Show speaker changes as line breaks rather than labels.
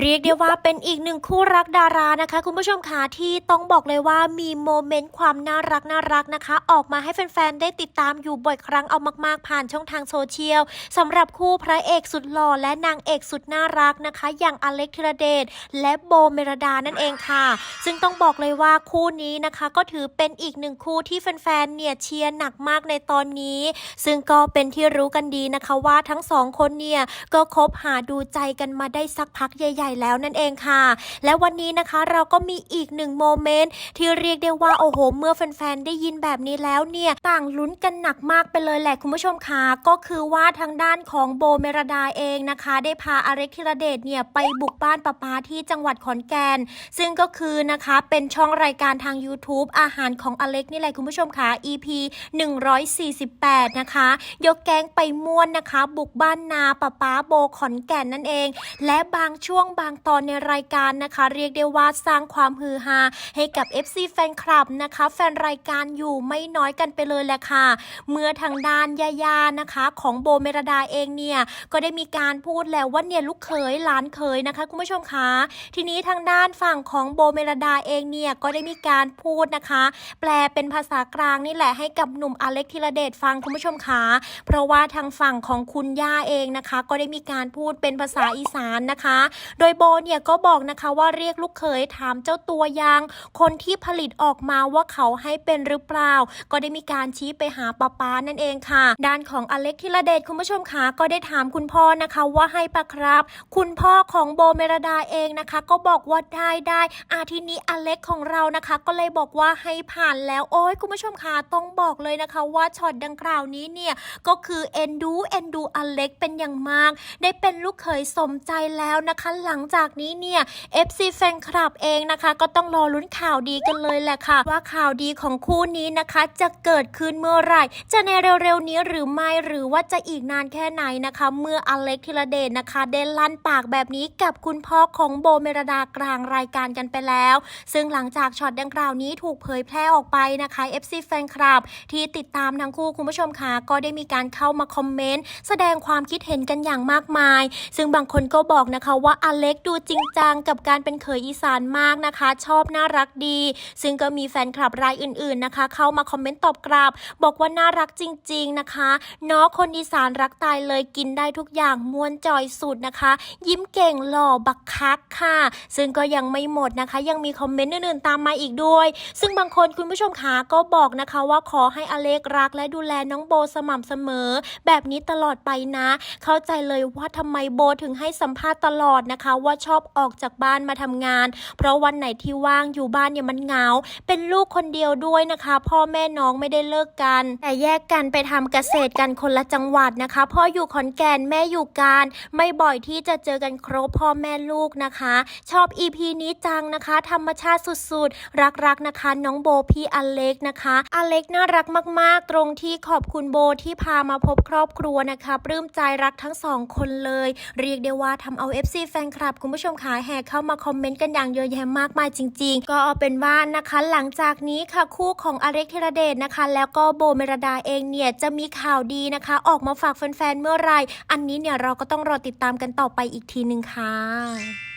เรียกได้ว่าเป็นอีกหนึ่งคู่รักดารานะคะ คุณผู้ชมคะที่ต้องบอกเลยว่ามีโมเมนต์ความน่ารักน่ารักนะคะ ออกมาให้แฟนๆ ได้ติดตามอยู่บ่อยครั้งเอามากๆ ผ่านช่องทางโซเชียลสำหรับคู่พระเอกสุดหล่อและนางเอกสุดน่ารักนะคะ อย่างอเล็กธีรเดชและโบเมรดานั่นเองค่ะ ซึ่งต้องบอกเลยว่าคู่นี้นะคะ ก็ถือเป็นอีกหนึ่งคู่ที่แฟนๆ เนี่ยเชียร์หนักมากในตอนนี้ ซึ่งก็เป็นที่รู้กันดีนะคะว่าทั้งสองคนเนี่ยก็คบหาดูใจกันมาได้สักพักใหญ่ๆแล้วนั่นเองค่ะ และวันนี้นะคะเราก็มีอีกหนึ่งโมเมนต์ที่เรียกได้ว่าโอ้โห เมื่อแฟนๆได้ยินแบบนี้แล้วเนี่ยต่างลุ้นกันหนักมากไปเลยแหละคุณผู้ชมค่ะก็คือว่าทางด้านของโบเมรดาเองนะคะ ได้พาอาเร็กธีรเดชเนี่ยไปบุกบ้านป้าปาที่จังหวัดขอนแก่นซึ่งก็คือนะคะเป็นช่องรายการทาง YouTube อาหารของอเล็กนี่แหละคุณผู้ชมค่ะ EP 148 นะคะ ยกแกงไปม่วนนะคะ บุกบ้านนาป้าป้าโบขอนแก่นนั่นเอง และบางช่วงบางตอนในรายการนะคะ เรียกได้ว่าสร้างความฮือฮาให้กับ FC แฟนคลับนะคะ แฟนรายการอยู่ไม่น้อยกันไปเลยแหละค่ะ เมื่อทางด้านย่าๆนะคะ ของโบเมรดาเองเนี่ยก็ได้มีการพูดแล้วว่าเนี่ยลูกเขยหลานเขยนะคะคุณผู้ชมคะทีนี้ทางด้านฝั่งของโบเมรดาเองเนี่ยก็ได้มีการพูดนะคะ แปลเป็นภาษากลางนี่แหละให้กับหนุ่มอเล็กธีรเดชฟังคุณผู้ชมคะเพราะว่าทางฝั่งของคุณย่าเองนะคะ ก็ได้มีการพูดเป็นภาษาอีสานนะคะ โดยโบเนี่ยก็บอกนะคะว่าเรียกลูกเขยถามเจ้าตัวยังคนที่ผลิตออกมาว่าเขาให้เป็นหรือเปล่า ก็ได้มีการชี้ไปหาป้าป้านั่นเองค่ะ ด้านของอเล็กธีรเดชคุณผู้ชมคะก็ได้ถามคุณพ่อนะคะว่าให้ปะครับ คุณพ่อของโบเมรดาเองนะคะ ก็บอกว่าได้ได้อาทีนี้อเล็กของเรานะคะ ก็เลยบอกว่าให้ผ่านแล้วโอ้ยคุณผู้ชมคะต้องบอกเลยนะคะว่าช็อตดังกล่าวนี้เนี่ยก็คือเอ็นดูเอ็นดูอเล็กเป็นอย่างมาก ได้เป็นลูกเขยสมใจแล้วนะคะหลังงจากนี้เนี่ย FC แฟนคลับเองนะคะ ก็ต้องรอลุ้นข่าวดีกันเลยแหละค่ะ ว่าข่าวดีของคู่นี้นะคะ จะเกิดขึ้นเมื่อไหร่ จะในเร็วๆนี้หรือไม่หรือว่าจะอีกนานแค่ไหนนะคะ เมื่ออเล็กธีรเดชนะคะ ได้ลั่นปากแบบนี้กับคุณพ่อของโบเมรดากลางรายการกันไปแล้ว ซึ่งหลังจากช็อตดังกล่าวนี้ถูกเผยแพร่ออกไปนะคะ FC แฟนคลับที่ติดตามทั้งคู่คุณผู้ชมคะก็ได้มีการเข้ามาคอมเมนต์แสดงความคิดเห็นกันอย่างมากมาย ซึ่งบางคนก็บอกนะคะว่าอเล็กดูจริงจังกับการเป็นเขยอีสานมากนะคะ ชอบน่ารักดี ซึ่งก็มีแฟนคลับรายอื่นๆนะคะ เข้ามาคอมเมนต์ตอบกลับ บอกว่าน่ารักจริง ๆนะคะเนาะคนอีสานรักตายเลยกินได้ทุกอย่างม้วนจอยสุดนะคะ ยิ้มเก่งหล่อบักคักค่ะ ซึ่งก็ยังไม่หมดนะคะ ยังมีคอมเมนต์อื่นๆตามมาอีกด้วย ซึ่งบางคนคุณผู้ชมขาก็บอกนะคะว่าขอให้อเล็กรักและดูแลน้องโบสม่ำเสมอ แบบนี้ตลอดไปนะ เข้าใจเลยว่าทำไมโบถึงให้สัมภาษณ์ตลอดนะคะว่าชอบออกจากบ้านมาทำงาน เพราะวันไหนที่ว่างอยู่บ้านเนี่ยมันเหงา เป็นลูกคนเดียวด้วยนะคะ พ่อแม่น้องไม่ได้เลิกกัน แต่แยกกันไปทำเกษตรกันคนละจังหวัดนะคะ พ่ออยู่ขอนแก่นแม่อยู่การ ไม่บ่อยที่จะเจอกันครบพ่อแม่ลูกนะคะ ชอบ EP นี้จังนะคะ ธรรมชาติสุดๆ รักๆนะคะ น้องโบพี่อเล็กนะคะ อเล็กน่ารักมากๆ ตรงที่ขอบคุณโบที่พามาพบครอบครัวนะคะปลื้มใจรักทั้งสองคนเลย เรียกได้ว่าทำเอา FC แฟนคลับ คุณผู้ชมขาแห่เข้ามาคอมเมนต์กันอย่างเยอะแยะมากมายจริง ๆ ก็เอาเป็นว่านะคะหลังจากนี้ค่ะคู่ของอเล็กธีรเดชนะคะ แล้วก็โบเมรดาเองเนี่ยจะมีข่าวดีนะคะ ออกมาฝากแฟนๆเมื่อไรอันนี้เนี่ยเราก็ต้องรอติดตามกันต่อไปอีกทีหนึ่งค่ะ